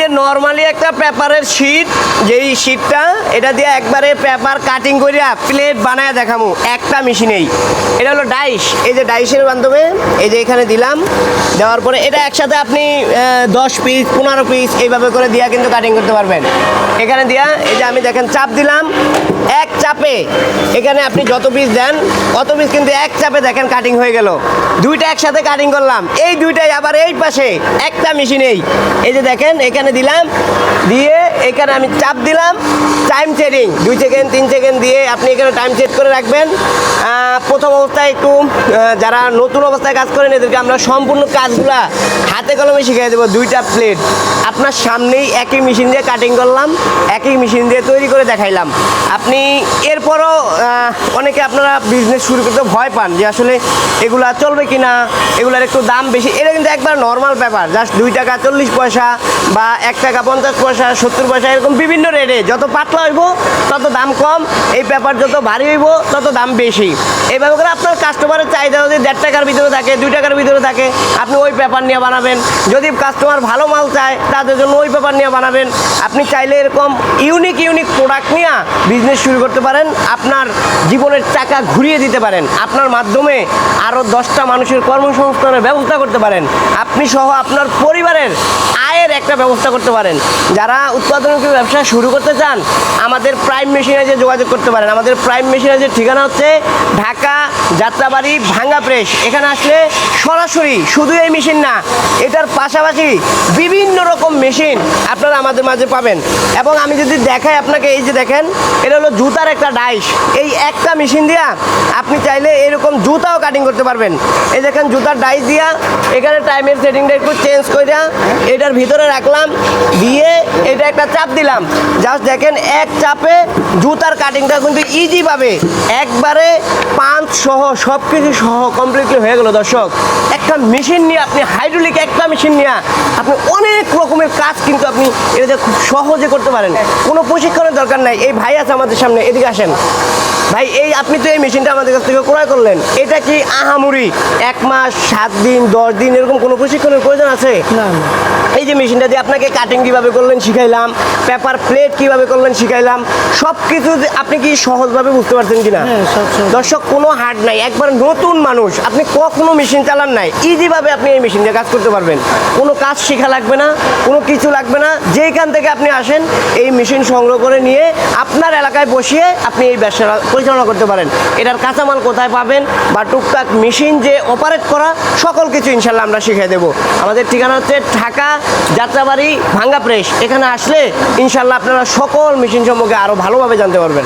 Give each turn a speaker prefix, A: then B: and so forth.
A: যে নর্মালি একটা পেপারের শীট যেই শীটটা এটা দিয়ে একবারে পেপার কাটিং করিয়া প্লেট বানায় দেখামু। একটা মেশিনেই এটা হলো ডাইস এই যে ডাইসের মাধ্যমে, এই যে এখানে দিলাম। দেওয়ার পরে এটা একসাথে আপনি দশ পিস পনেরো পিস এইভাবে করে দিয়া কিন্তু কাটিং করতে পারবেন। এখানে দিয়া, এই যে আমি দেখেন, চাপ দিলাম। এক চাপে। এখানে আপনি যত পিস দেন, অত পিস কিন্তু এক চাপে দেখেন কাটিং হয়ে গেল। দুইটা একসাথে কাটিং করলাম। এই দুইটাই আবার এই পাশে। একটা মেশিনেই এই। যে দেখেন, এখানে দিলাম। দিয়ে এখানে আমি চাপ দিলাম। টাইম সেটিং দুই সেকেন্ড তিন সেকেন্ড দিয়ে আপনি এখানে টাইম সেট করে রাখবেন। প্রথম অবস্থায় একটু যারা নতুন অবস্থায় কাজ করেন, এদেরকে আমরা সম্পূর্ণ কাজগুলা হাতে কলমে শিখিয়ে দেবো। দুইটা প্লেট আপনার সামনেই একই মেশিন দিয়ে কাটিং করলাম। একই মেশিন দিয়ে তৈরি করে দেখাইলাম। আপনি এরপরও অনেকে আপনারা বিজনেস শুরু করতে ভয় পান যে আসলে এগুলা চলবে কি না এগুলার একটু দাম বেশি। এটা কিন্তু একবার নর্মাল ব্যাপার। জাস্ট দুই টাকা চল্লিশ পয়সা বা এক টাকা পঞ্চাশ পয়সা, সত্তর পয়সা, এরকম বিভিন্ন রেটে যত পাতলা হইব, তত দাম কম। এই পেপার যত ভারী হইব, তত দাম বেশি। এইভাবে করে আপনার কাস্টমারের চাহিদা যদি দেড় টাকার ভিতরে থাকে, দুই টাকার ভিতরে থাকে, আপনি ওই পেপার নিয়ে বানাবেন। যদি কাস্টমার ভালো মাল চায়, তাদের জন্য ওই পেপার নিয়ে বানাবেন। আপনি চাইলে এরকম ইউনিক ইউনিক প্রোডাক্ট নিয়ে বিজনেস শুরু করতে পারেন, আপনার জীবনের টাকা ঘুরিয়ে দিতে পারেন, আপনার মাধ্যমে আরও দশটা মানুষের কর্মসংস্থানের ব্যবস্থা করতে পারেন, আপনি সহ আপনার পরিবারের আয়ের একটা ব্যবস্থা করতে পারেন। যারা উৎপাদনমুখী ব্যবসা শুরু করতে চান, আমাদের প্রাইম মেশিনাইজে যোগাযোগ করতে পারেন। আমাদের প্রাইম মেশিনাইজের ঠিকানা হচ্ছে ঢাকা যাত্রাবাড়ি ভাঙ্গা প্রেস এখানে আসলে সরাসরি শুধু এই মেশিন না, এটার পাশাপাশি বিভিন্ন রকম মেশিন আপনারা আমাদের মাঝে পাবেন। এবং আমি যদি দেখাই আপনাকে, এই যে দেখেন, এটা হলো জুতার একটা ডাইস। এই একটা মেশিন দিয়া আপনি চাইলে এরকম জুতাও কাটিং করতে পারবেন। এই দেখেন জুতার ডাইস দিয়া, এখানে টাইমের সেটিংটা একটু চেঞ্জ করে এটার ভিতরে রাখলাম, দিয়ে এটা একটা চাপ দিলাম। জাস্ট দেখেন, এক চাপে জুতার কাটিংটা কিন্তু ইজি পাবে একবারে সহ সব কিছু সহ কমপ্লিটলি হয়ে গেল দর্শক। একটা মেশিন নিয়ে আপনি হাইড্রোলিক একটা মেশিন নিয়ে আপনি অনেক রকমের কাজ কিন্তু আপনি এটা খুব সহজে করতে পারেন। কোনো প্রশিক্ষণের দরকার নাই। এই ভাই আছে আমাদের সামনে, এদিকে আসেন। ভাই এই আপনি তো এই মেশিনটা আমাদের কাছ থেকে ক্রয় করলেন। এটা কি আহামুরি এক মাস সাত দিন দশ দিন এরকম কোনো প্রশিক্ষণের প্রয়োজন আছে?
B: না
A: এই যে মেশিনটা দিয়ে আপনাকে কাটিং কীভাবে করলেন শিখাইলাম পেপার প্লেট কীভাবে করলেন শিখাইলাম সব কিছু আপনি কি সহজভাবে বুঝতে পারছেন কিনা?
B: হ্যাঁ,
A: দর্শক কোনো হার্ড নাই। একবার নতুন মানুষ আপনি কখনো মেশিন চালান নাই ইজিভাবে আপনি এই মেশিন দিয়ে কাজ করতে পারবেন। কোনো কাজ শেখা লাগবে না কোনো কিছু লাগবে না। যেইখান থেকে আপনি আসেন এই মেশিন সংগ্রহ করে নিয়ে আপনার এলাকায় বসিয়ে আপনি এই ব্যবসা পরিচালনা করতে পারেন। এটার কাঁচামাল কোথায় পাবেন বা টুকটাক মেশিন যে অপারেট করা, সকল কিছু ইনশাল্লাহ আমরা শিখে দেব। আমাদের ঠিকানা হচ্ছে ঢাকা যাত্রাবাড়ি ভাঙ্গা প্রেস এখানে আসলে ইনশাল্লাহ আপনারা সকল মেশিন সম্পর্কে আরও ভালোভাবে জানতে পারবেন।